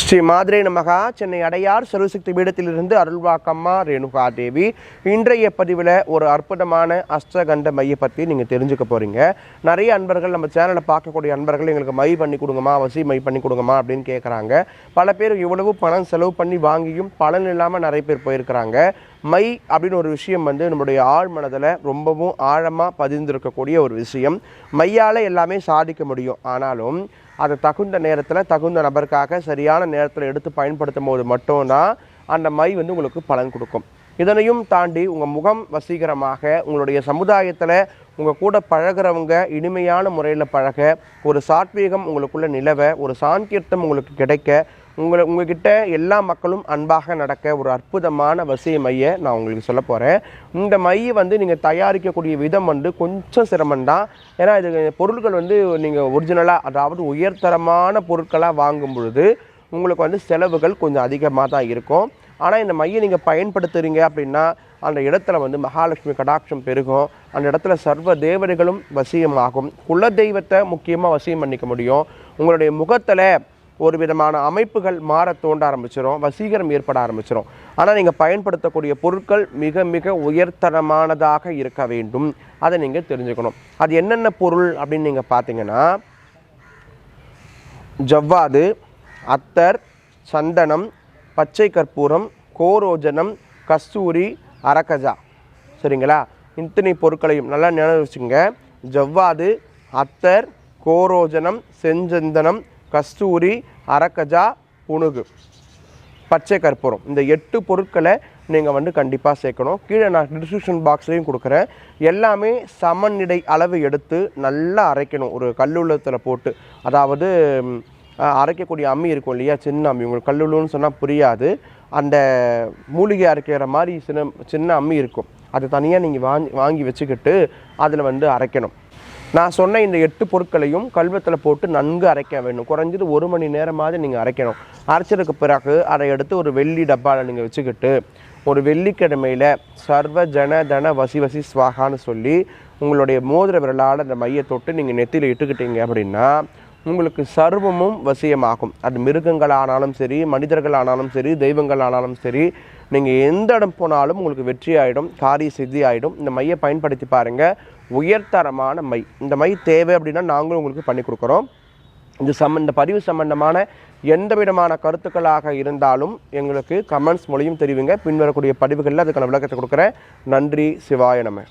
ஸ்ரீ மாதுரை நமகா சென்னை அடையார் சர்வசக்தி பீடத்திலிருந்து அருள்வாக்கம்மா ரேணுகா தேவி இன்றைய பதிவில் ஒரு அற்புதமான அஷ்டகண்ட மையை பற்றி நீங்கள் தெரிஞ்சுக்க போகிறீங்க நிறைய அன்பர்கள் நம்ம சேனலை பார்க்கக்கூடிய அன்பர்கள் எங்களுக்கு மை பண்ணி கொடுங்கம்மா வசி மை பண்ணி கொடுங்கம்மா அப்படின்னு கேட்குறாங்க பல பேர் இவ்வளவு பணம் செலவு பண்ணி வாங்கியும் பலன் இல்லாமல் நிறைய பேர் போயிருக்கிறாங்க. மை அப்படின்னு ஒரு விஷயம் வந்து நம்முடைய ஆழ் மனதில் ரொம்பவும் ஆழமாக பதிந்திருக்கக்கூடிய ஒரு விஷயம். மையால் எல்லாமே சாதிக்க முடியும். ஆனாலும் அதை தகுந்த நேரத்தில் தகுந்த நபருக்காக சரியான நேரத்தில் எடுத்து பயன்படுத்தும் போது மட்டும்தான் அந்த மை வந்து உங்களுக்கு பலன் கொடுக்கும். இதனையும் தாண்டி உங்கள் முகம் வசீகரமாக உங்களுடைய சமுதாயத்தில் உங்கள் கூட பழகுறவங்க இனிமையான முறையில் பழக ஒரு சாத்வீகம் உங்களுக்குள்ள நிலவ ஒரு சாங்கியர்த்தம் உங்களுக்கு கிடைக்க உங்களை உங்ககிட்ட எல்லா மக்களும் அன்பாக நடக்க ஒரு அற்புதமான வசிய மையை நான் உங்களுக்கு சொல்ல போகிறேன் இந்த மையை வந்து நீங்கள் தயாரிக்கக்கூடிய விதம் வந்து கொஞ்சம் சிரமம்தான் ஏன்னா இது பொருட்கள் வந்து நீங்கள் ஒரிஜினலாக அதாவது உயர்தரமான பொருட்களாக வாங்கும் பொழுது உங்களுக்கு வந்து செலவுகள் கொஞ்சம் அதிகமாக தான் இருக்கும். ஆனால் இந்த மையை நீங்கள் பயன்படுத்துகிறீங்க அப்படின்னா அந்த இடத்துல வந்து மகாலட்சுமி கடாட்சம் பெருகும். அந்த இடத்துல சர்வ தேவதைகளும் வசியமாகும். குல தெய்வத்தை முக்கியமாக வசியம் பண்ணிக்க முடியும். உங்களுடைய முகத்தில் ஒரு விதமான அமைப்புகள் மாற தோண்ட ஆரம்பிச்சிடும் வசீகரம் ஏற்பட ஆரம்பிச்சிடும் ஆனால் நீங்கள் பயன்படுத்தக்கூடிய பொருட்கள் மிக மிக உயர்தரமானதாக இருக்க வேண்டும். அதை நீங்கள் தெரிஞ்சுக்கணும். அது என்னென்ன பொருள் அப்படின்னு நீங்கள் பார்த்தீங்கன்னா ஜவ்வாது அத்தர் சந்தனம் பச்சை கற்பூரம் கோரோஜனம் கஸ்தூரி அரக்கஜா சரிங்களா? இத்தனை பொருட்களையும் நல்லா நினைவு வச்சுங்க ஜவ்வாது அத்தர் கோரோஜனம் செஞ்சந்தனம் கஸ்தூரி அரக்கஜா புணுகு பச்சை கற்பூரம். இந்த எட்டு பொருட்களை நீங்கள் வந்து கண்டிப்பாக சேர்க்கணும். கீழே நான் டிஸ்கிரிப்ஷன் பாக்ஸ்லேயும் கொடுக்குறேன். எல்லாமே சமநிலை அளவு எடுத்து நல்லா அரைக்கணும். ஒரு கல்லுள்ளத்தில் போட்டு. அதாவது அரைக்கக்கூடிய அம்மி இருக்கும் இல்லையா? சின்ன அம்மி. உங்களுக்கு கல்லுள்ளுன்னு சொன்னால் புரியாது. அந்த மூலிகை அரைக்கிற மாதிரி சின்ன சின்ன அம்மி இருக்கும். அது தனியாக நீங்கள் வாங்கி வாங்கி வச்சுக்கிட்டு அதில் வந்து அரைக்கணும். நான் சொன்ன இந்த எட்டு பொருட்களையும் கல்வத்தில் போட்டு நன்கு அரைக்க வேண்டும். குறைஞ்சது ஒரு மணி நேரமாவது நீங்கள் அரைக்கணும். அரைச்சதுக்கு பிறகு அதை எடுத்து ஒரு வெள்ளி டப்பாவில் நீங்கள் வச்சுக்கிட்டு ஒரு வெள்ளிக்கிழமையில் சர்வ ஜன தன வசி வசி ஸ்வாகான்னு சொல்லி உங்களுடைய மோதிர விரலால் அந்த மையை தொட்டு நீங்கள் நெத்தியில் இட்டுக்கிட்டீங்க அப்படின்னா உங்களுக்கு சர்வமும் வசியமாகும். அது மிருகங்கள் ஆனாலும் சரி மனிதர்கள் ஆனாலும் சரி தெய்வங்கள் ஆனாலும் சரி நீங்கள் எந்த இடம் போனாலும் உங்களுக்கு வெற்றி ஆகிடும் காரிய சித்தி ஆகிடும் இந்த மையை பயன்படுத்தி பாருங்கள் உயர்தரமான மை. இந்த மை தேவை அப்படின்னா நாங்களும் உங்களுக்கு பண்ணி கொடுக்குறோம். இது சம்ம இந்த பதிவு சம்பந்தமான எந்த விதமான கருத்துக்களாக இருந்தாலும் எங்களுக்கு கமெண்ட்ஸ் மூலியம் தெரிவிங்க. பின்வரக்கூடிய பதிவுகளில் அதுக்கான விளக்கத்தை கொடுக்குறேன். நன்றி. சிவாய நம்ம